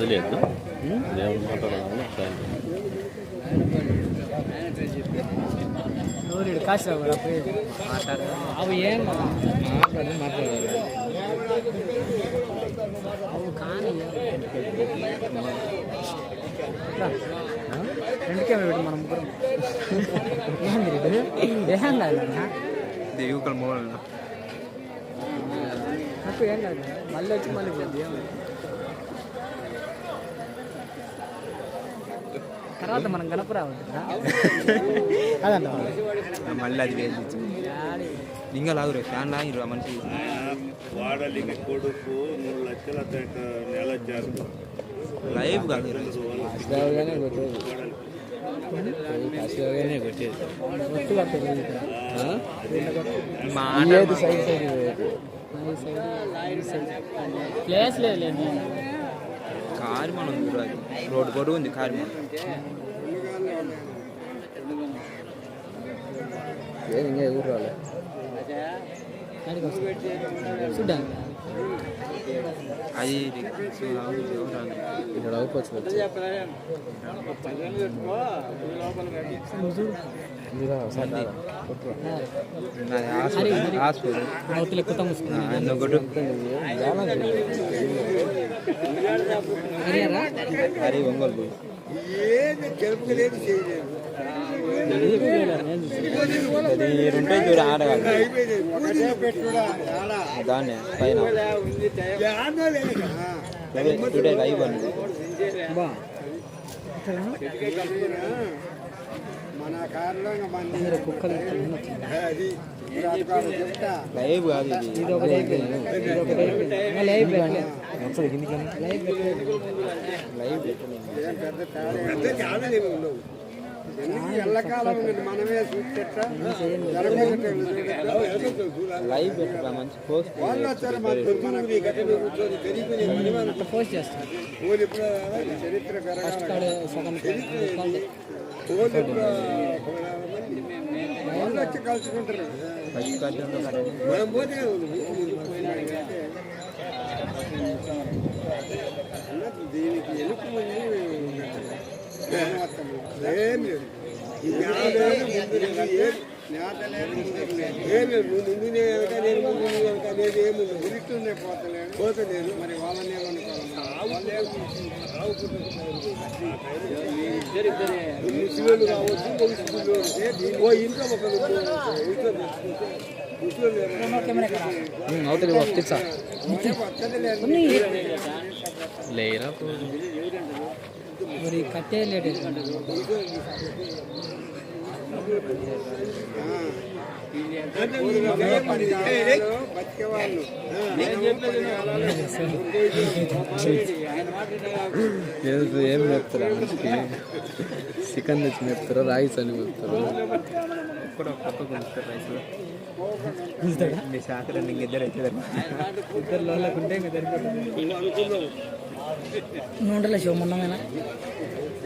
అది లేదు. దేవుని మాట్లాడాలని మాట్లాడు అవి ఏం మాట్లాడి మాట్లాడారు అవి కానీ రెండుకే పెట్టి మనం ముగ్గురం. ఏం కాదు దేవుకల్ మోడల్ నాకు ఏం కాదు. మళ్ళీ వచ్చి మళ్ళీ పోయింది ఏం లేదు. తర్వాత మనం గణపరావద్దు అదంట మళ్ళీ అది వేసి ఇంకా లాగురే ఫ్యాన్ లాగిరు మనిషి. వాడలింగ కొడుకు మూడు లక్షల నెల లైవ్ కాదు ప్లేస్ లేదు కారు మనం రోడ్డు పొడుగు ఉంది కారు ఇంకా ఎవరు రాలే అది. ఇక్కడ అవ్వచ్చు నాది హాస్పిటల్ హాస్పిటల్ అవతల కొత్త ముసుకుంది ఆయన ఒకటి హరి ఒంగోలు పోయి అది ఉంటాయి చూడు ఆడగాలి దాన్ని పైన అదే టుడే లైవ్ అని బా మన కారులో ఇంకా మంది అందరూ కుక్కలు అది రాజకాడు చెప్తా లైవ్ కాదు లైవ్ ఎల్లకాలం మనమే లైవ్ పెట్టరా మంచి పోస్ట్ వాళ్ళు వచ్చారు కూర్చొని పోస్ట్ ఇప్పుడు చరిత్ర ఇప్పుడు వాళ్ళు వచ్చి కలుసుకుంటారు దీనికి ఎలుపు ఏం లేదు లేదు, ముందు నేను వెనక నేను ముందు నువ్వు వెనక మరి వాళ్ళని ఏమనుకోవాలి ముసలి కావచ్చు ముసలి ఓ ఇంట్లో ఒకరు ముసలి అవతలి పంపిస్తా లేరా మరి కట్టే లేట్ ఏం చెప్తారా మనిషికి చికెన్ తెచ్చి మేపుతారా రాయిస్ అని కూడా రైస్లో మీ శాఖలు ఇంకిద్దరు అయితే ఇద్దరు ఇంకా నూనెల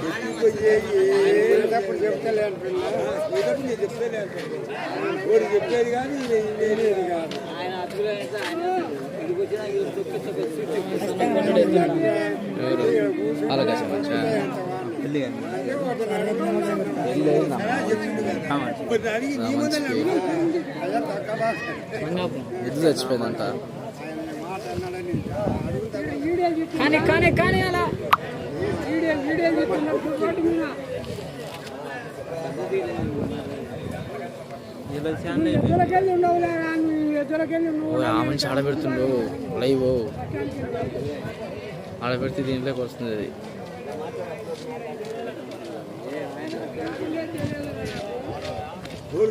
ఏదో చెప్పిపోతాను ఏదో చెప్పిపోతే నేను చెప్పేది కానీ నేనేది కాదు అలాగే దానికి ఎద్దు చచ్చిపోయిందంట కానీ కానీ కానీ అలా వీడియో వీడియో ఆ మనిషి ఆడబెడుతుండు. లైవ్. ఆడబెడితే దీంట్లోకి వస్తుంది అది. ఊరు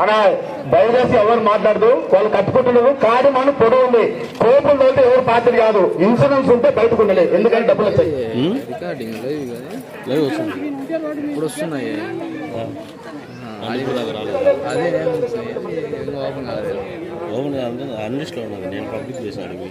అలా దయచేసి ఎవరు మాట్లాడదు? వాళ్ళు కట్టుకుంటున్నారు. కాడి మన పొడవు ఉంది. కోపులు తోలితే ఎవరు పాత్రలు కాదు. ఇన్సూరెన్స్ ఉంటే బయటకు ఉండాలి. ఎందుకంటే డబ్బులు వచ్చాయి రికార్డింగ్ లైవ్ కానీ లైవ్ వస్తుంది. ఇప్పుడు వస్తున్నాయి. ఆ, అది అదే నేను వస్తున్నాయి. అది ఇంకా ఓపెన్ కాలేదు. ఓపెన్ కాదంటే అన్లిస్ట్లో ఉన్నది. నేను పబ్లిక్ చేశాను అడిగి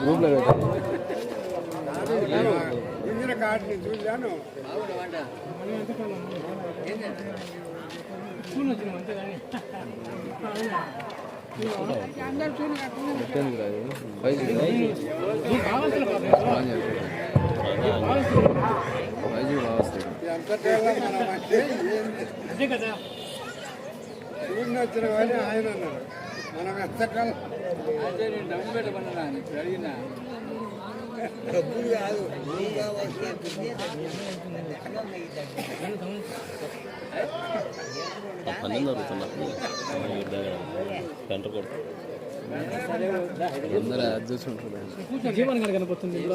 గ్రూప్లో పెట్టాను ఇంజిన కార్డుని చూశాను అది మనం వచ్చిన కానీ ఆయన అన్నారు మనం ఎంతకాలం డబ్బులు కాదు నువ్వు కావాల్సిన పని జరుగుతున్నప్పుడు గంట కొడుతుంది అందరూ అది చూసుకుంటారు జీవన్ గారు కనిపిస్తుంది ఇప్పుడు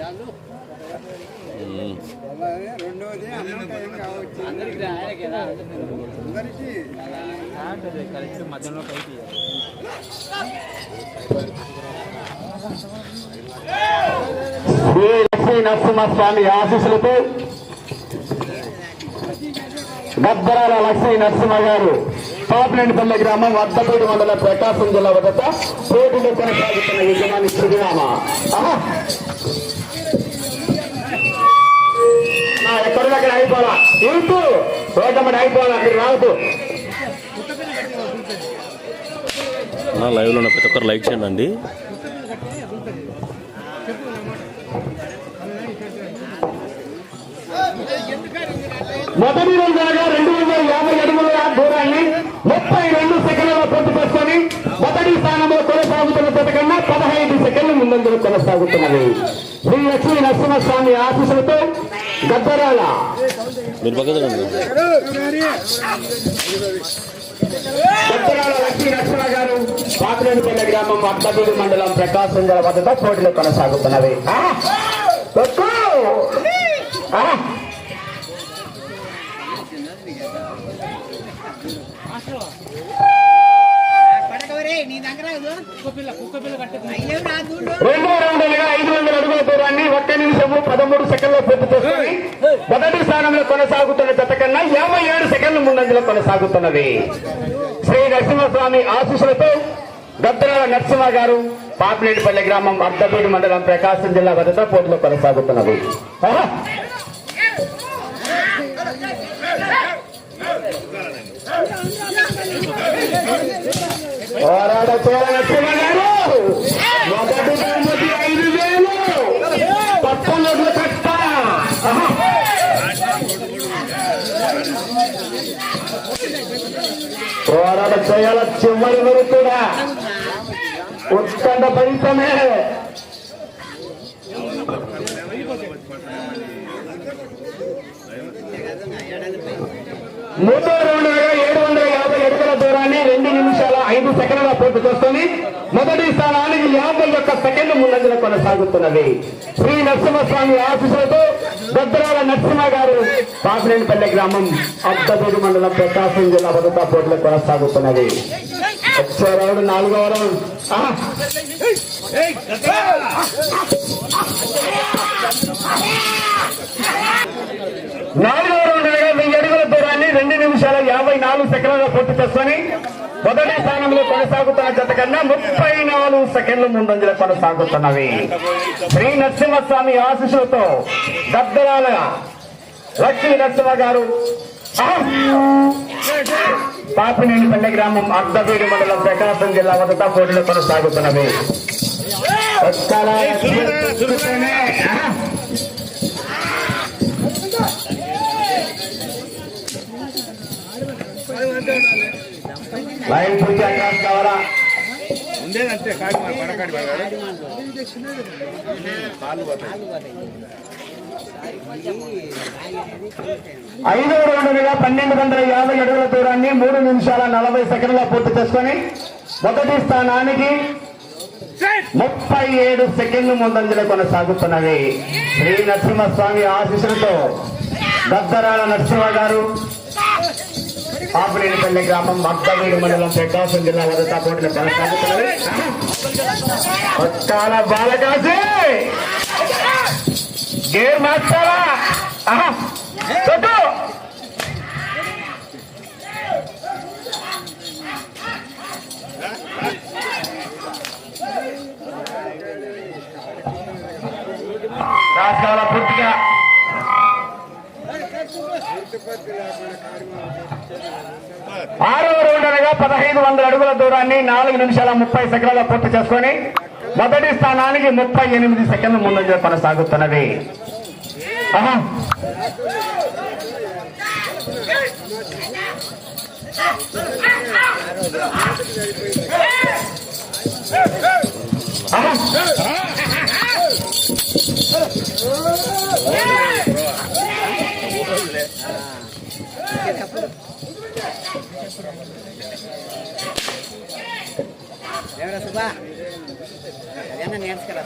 రైస్ హెచ్చరించలేదు అలాగే రెండోది అన్నం టైం కావచ్చు అందరికీ? కరెక్ట్ మధ్యలో పైకి శ్రీ లక్ష్మీ నరసింహస్వామి ఆశీస్సులతో గద్దరాల లక్ష్మీ నరసింహ గారు పాపినేనిపల్లి గ్రామం వద్దపూడి మండలం ప్రకాశం జిల్లా వద్ద పోటీలో కొనసాగుతున్న యజమాని శ్రీరామ. దగ్గర అయిపోవాలా ఇరుకు. రోడ్డమ్మడి అయిపోవాలా మీరు రావద్దు. లైవ్లో ఉన్న ప్రతి ఒక్కరు లైక్ చేయండి. అండి మొదటి రోజు అనగా రెండు వందల యాభై అడుగుల దూరాన్ని ముప్పై రెండు సెకండ్లలో పూర్తి చేసుకొని మొదటి స్థానంలో కొనసాగుతున్న కన్నా పదహైదు సెకండ్ల ముందంజలు కొనసాగుతున్నది. శ్రీ లక్ష్మీ నరసింహస్వామి ఆశీస్సులతో గద్దరాల. మీరు గద్దరాల లక్ష్మీ నరసింహ గారు పాత్రేనిపల్లి గ్రామం అద్దపూడి మండలం ప్రకాశం జిల్లా వద్ద పోటీలు కొనసాగుతున్నవి ఆ! కొట్టు! ఆ! రెండో రౌండ్ అనగా ఐదు వందల అడుగుల దూరాన్ని ఒక్క నిమిషము పదమూడు సెకండ్ల పూర్తి చేసుకొని మొదటి స్థానంలో కొనసాగుతున్న జత కన్నా యాభై ఏడు సెకండ్ల ముందంజలో కొనసాగుతున్నది. శ్రీ నరసింహస్వామి ఆశీస్సులతో గద్దరాల నరసింహ గారు పాపినేటిపల్లి గ్రామం అర్ధపూడి మండలం ప్రకాశం జిల్లా భద్రత పోటీలో కొనసాగుతున్నది! పోరాట గారు మొదటి బహుమతి ఐదు వేలు. పచ్చనొడ్ల కట్ట! పోరాట చేయాల చివరి వరకు కూడా. ఉత్కంఠ ఫలితమే. మూడో రౌండ్ ఐదు సెకండ్ల పూర్తి చేస్తుంది. మొదటి స్థానానికి యాభై ఒక్క సెకండ్ ముందంజల కొనసాగుతున్నది. శ్రీ నరసింహస్వామి ఆఫీసులతో గద్దరాల నరసింహ గారు పాపినేనిపల్లి గ్రామం అద్దపూడి మండలం ప్రకాశం జిల్లా భద్రతా పోటీలు కొనసాగుతున్నది. వచ్చే రౌండ్ నాలుగవ రౌండ్. ఆహా! నాలుగవ రౌండ్ వెయ్యి అడుగుల దూరాన్ని రెండు నిమిషాల యాభై నాలుగు సెకండ్లలో పూర్తి చేసుకొని మొదటి స్థానంలో కొనసాగుతున్న జత కన్నా ముప్పై నాలుగు సెకండ్ల ముందంజలో కొనసాగుతున్నవి. శ్రీ నరసింహస్వామి ఆశీస్సులతో దద్దరాల లక్ష్మీ నరసింహ గారు. పాపినేనిపల్లి గ్రామం అర్ధవీడి మండలం ప్రకాశం జిల్లా వద్ద పోటీలు కొనసాగుతున్నవి. లైన్ పూర్తి అడ్వాన్స్ కావాలా? ఉండేదంటే మా పడకాడి పోతాయి ఐదవ రౌండ్గా పన్నెండు వందల యాభై అడుగుల దూరాన్ని మూడు నిమిషాల నలభై సెకండ్ల పూర్తి చేసుకొని మొదటి స్థానానికి ముప్పై ఏడు సెకండ్లు ముందంజలో కొనసాగుతున్నవి. శ్రీ నరసింహస్వామి ఆశీస్సులతో దద్దరాల నరసింహ గారు ఆపరేనిపల్లి గ్రామం మద్దవీడు మండలం ప్రకాశం జిల్లా వద్ద పోటీలు కొనసాగుతున్నది ఒక్కాల బాలకాసి గేర్ మార్చాలా ఆహా, కొట్టు. రాసుకోవాలా పూర్తిగా ఆరవ రౌండ్ అనగా పదహైదు వందల అడుగుల దూరాన్ని నాలుగు నిమిషాల ముప్పై సెకండ్ల పూర్తి చేసుకొని మొదటి స్థానానికి ముప్పై ఎనిమిది సెకండ్ల ముందంజ కొనసాగుతున్నది ఆహా. ఆహా. ఎవరా సుబ్బా అదేనా నేర్చుకురా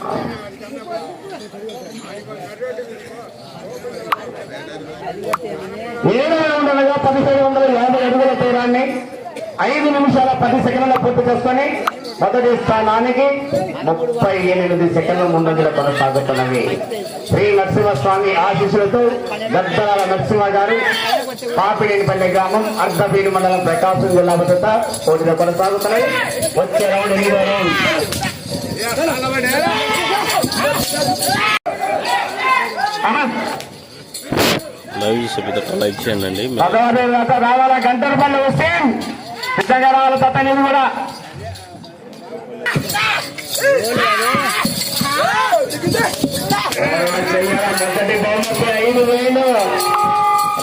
పదిహేడు వందల యాభై అడుగుల తీరాన్ని ఐదు నిమిషాల పది సెకండ్ల పూర్తి చేసుకొని మొదటి స్థానానికి ముప్పై ఎనిమిది సెకండ్ల ముందంజల కొనసాగుతున్నవి. శ్రీ నరసింహస్వామి ఆశీస్సులతో గద్దరాల నరసింహ గారు పాపినేనిపల్లి గ్రామం అర్ధబీడు మండలం ప్రకాశం జిల్లా భద్రత పోటీలో కొనసాగుతున్నాయి. వచ్చే రౌండ్ ఎనిమిదో రౌండ్. ఆహా. లైవ్ చూసే ప్రతి లైక్ చేయండి. అండి పదహారు దాకా రావాలా? గంటరపల్లి వస్తే సిద్ధంగా రావాలి? తప్ప నేను కూడా మొదటి బహుమతి ఐదు వేలు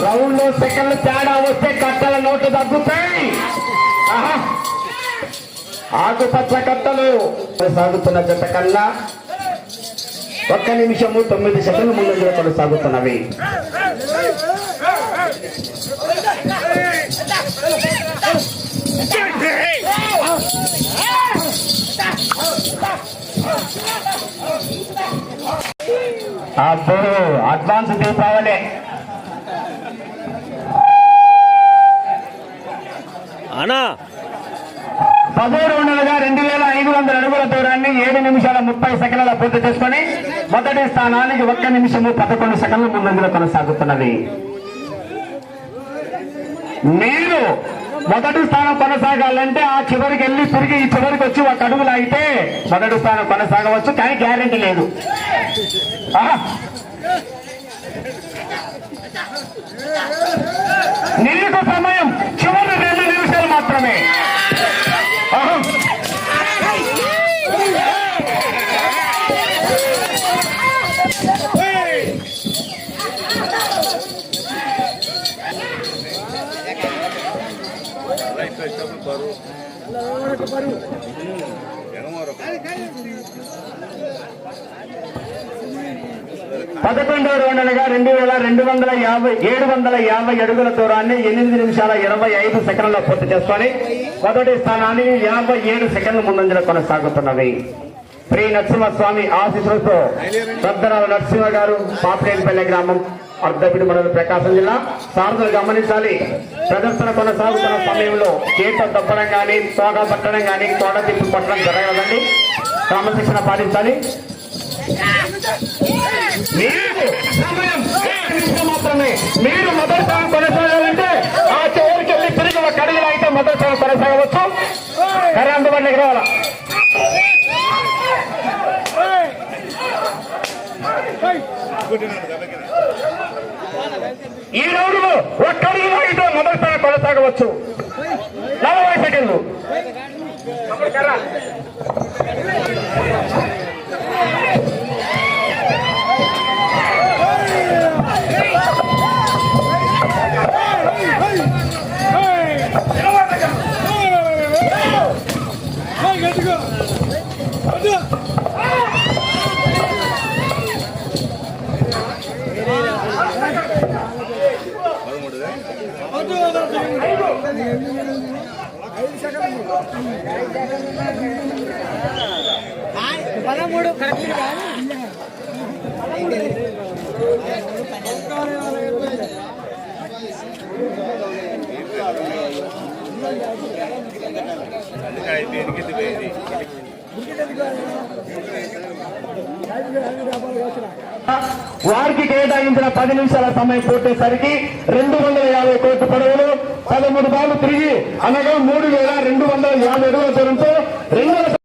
రౌండ్ సెకండ్లు తేడా వస్తే కట్టల నోట్లు తగ్గుతాయి ఆకుపచ్చ కట్టలు సాగుతున్న జత కన్నా ఒక్క నిమిషము తొమ్మిది సెకండ్లు ముందు కొనసాగుతున్నవి. అబ్బో అడ్వాన్స్ దీపావళి. అనా. పదమూడు వందలుగా రెండు వేల ఐదు వందల అడుగుల దూరాన్ని ఏడు నిమిషాల ముప్పై సెకండ్ల పూర్తి చేసుకొని మొదటి స్థానానికి ఒక్క నిమిషము పదకొండు సెకండ్ల ముందంజలో కొనసాగుతున్నది. మీరు మొదటి స్థానం కొనసాగాలంటే ఆ చివరికి వెళ్ళి తిరిగి ఈ చివరికి వచ్చి ఒక అడుగులు అయితే మొదటి స్థానం కొనసాగవచ్చు కానీ గ్యారెంటీ లేదు ఆహా. నీకు సమయం చివరి రెండు నిమిషాలు మాత్రమే పదకొండవ రౌండ్ రెండు వేల రెండు వందల యాభై ఏడు వందల యాభై అడుగుల దూరాన్ని ఎనిమిది నిమిషాల ఇరవై ఐదు సెకండ్లో పూర్తి చేసుకొని మొదటి స్థానాన్ని యాభై ఏడు సెకండ్ల ముందంజలో కొనసాగుతున్నవి. శ్రీ నరసింహస్వామి ఆశీస్సులతో శ్రద్ధరావు నరసింహ గారు పాపరేనిపల్లి గ్రామం అర్ధపిడి మండల ప్రకాశం జిల్లా. సారథులు గమనించాలి. ప్రదర్శన కొనసాగుతున్న సమయంలో చేత తప్పడం కానీ తోక పట్టడం కానీ తోట తిప్పి పట్టడం జరగదండి. క్రమశిక్షణ పాటించాలి. మీకు సమయం నిమిషం మాత్రమే. మీరు మదర్సాను కొనసాగాలంటే ఆ చివరికి వెళ్ళి తిరిగి ఒక అడుగులు అయితే మదర్సాను కొనసాగవచ్చు. కరెంట్ అందుబాటులోకి రావాలా ఈ రోజు ఒక్క అడుగులో అయితే మదర్సాను కొనసాగవచ్చు. నలభై సెకండ్లు. పదమూడు కరెక్ట్ వారికి కేటాయించిన పది నిమిషాల సమయం పూర్తయ్యేసరికి రెండు వందల యాభై కోట్ల పొడవులు పదమూడు బాలు తిరిగి అనగా మూడు వేల రెండు వందల యాభై అడుగుల దూరంతో రెండు వందల